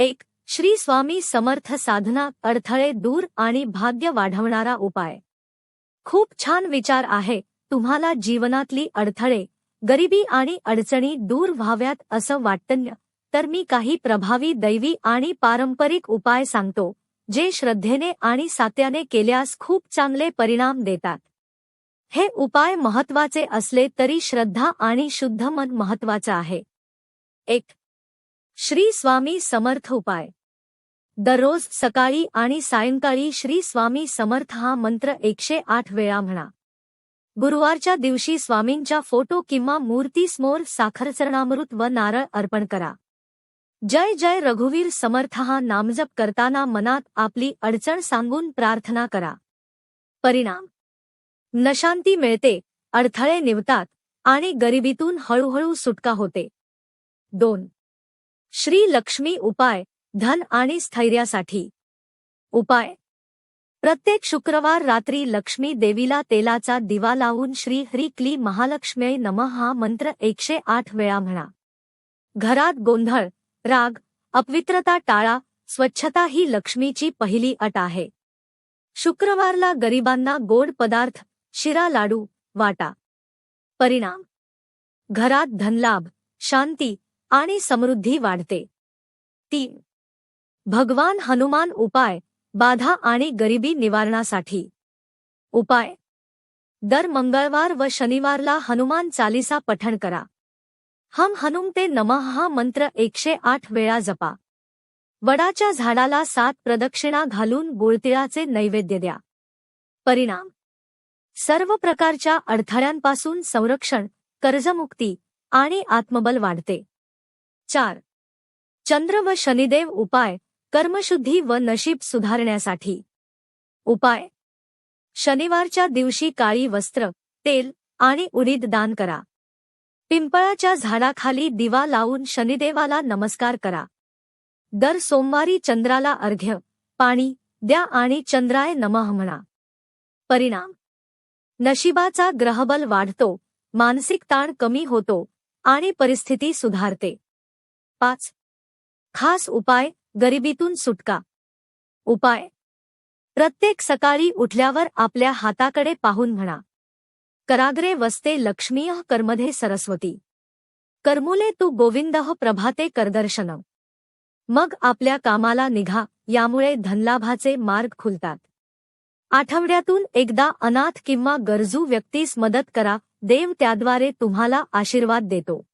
एक श्री स्वामी समर्थ साधना अडथळे दूर आणि भाग्य वाढवणारा उपाय. खूप छान विचार आहे तुम्हाला जीवनातली अडथळे गरिबी आणि अडचणी दूर व्हाव्यात असं वाटतं तर मी काही प्रभावी दैवी आणि पारंपरिक उपाय सांगतो जे श्रद्धेने आणि सात्याने केल्यास खूप चांगले परिणाम देतात. हे उपाय महत्त्वाचे असले तरी श्रद्धा आणि शुद्ध मन महत्वाचं आहे. एक श्री स्वामी समर्थ उपाय. दररोज सकाळी आणि सायंकाळी श्री स्वामी समर्थ हा मंत्र एकशे आठ वेळा म्हणा. गुरुवारच्या दिवशी स्वामींच्या फोटो किंवा मूर्तीसमोर साखरचरणामृत व नारळ अर्पण करा. जय जय रघुवीर समर्थ हा नामजप करताना मनात आपली अडचण सांगून प्रार्थना करा. परिणाम. नशांती मिळते अडथळे निवतात आणि गरिबीतून हळूहळू सुटका होते. दोन. श्री लक्ष्मी उपाय धन आणि स्थैर्यासाठी. उपाय. प्रत्येक शुक्रवार रात्री लक्ष्मी देवीला तेलाचा दिवा लावून श्री हरी क्ली महालक्ष्मी नम हा मंत्र एकशे आठ वेळा म्हणा. घरात गोंधळ राग अपवित्रता टाळा स्वच्छता ही लक्ष्मीची पहिली अट आहे. शुक्रवारला गरिबांना गोड पदार्थ शिरा लाडू वाटा. परिणाम. घरात धनलाभ शांती आणि समृद्धी वाढते. तीन. भगवान हनुमान उपाय बाधा आणि गरिबी निवारणासाठी. उपाय. दर मंगळवार व शनिवारला हनुमान चालिसा पठण करा. हम हनुमते नमः हा मंत्र एकशे आठ वेळा जपा. वडाच्या झाडाला सात प्रदक्षिणा घालून गुळतिळाचे नैवेद्य द्या. परिणाम. सर्व प्रकारच्या अडथळ्यांपासून संरक्षण कर्जमुक्ती आणि आत्मबल वाढते. चार. चंद्र व शनिदेव उपाय कर्मशुद्धी व नशीब सुधारण्यासाठी. उपाय. शनिवारच्या दिवशी काळी वस्त्र तेल आणि उडीद दान करा. पिंपळाच्या झाडाखाली दिवा लावून शनिदेवाला नमस्कार करा. दर सोमवारी चंद्राला अर्घ्य पाणी द्या आणि चंद्राय नमः म्हणा. परिणाम. नशिबाचा ग्रहबल वाढतो मानसिक ताण कमी होतो आणि परिस्थिती सुधारते. पाच. खास उपाय गरिबीतून सुटका. उपाय. प्रत्येक सकाळी उठल्यावर आपल्या हाताकडे पाहून म्हणा. कराग्रे वस्ते लक्ष्मीय कर्मधे सरस्वती. कर्मुले तू गोविंदह प्रभाते करदर्शन. मग आपल्या कामाला निघा यामुळे धनलाभाचे मार्ग खुलतात. आठवड्यातून एकदा अनाथ किंवा गरजू व्यक्तीस मदत करा देव त्याद्वारे तुम्हाला आशीर्वाद देतो.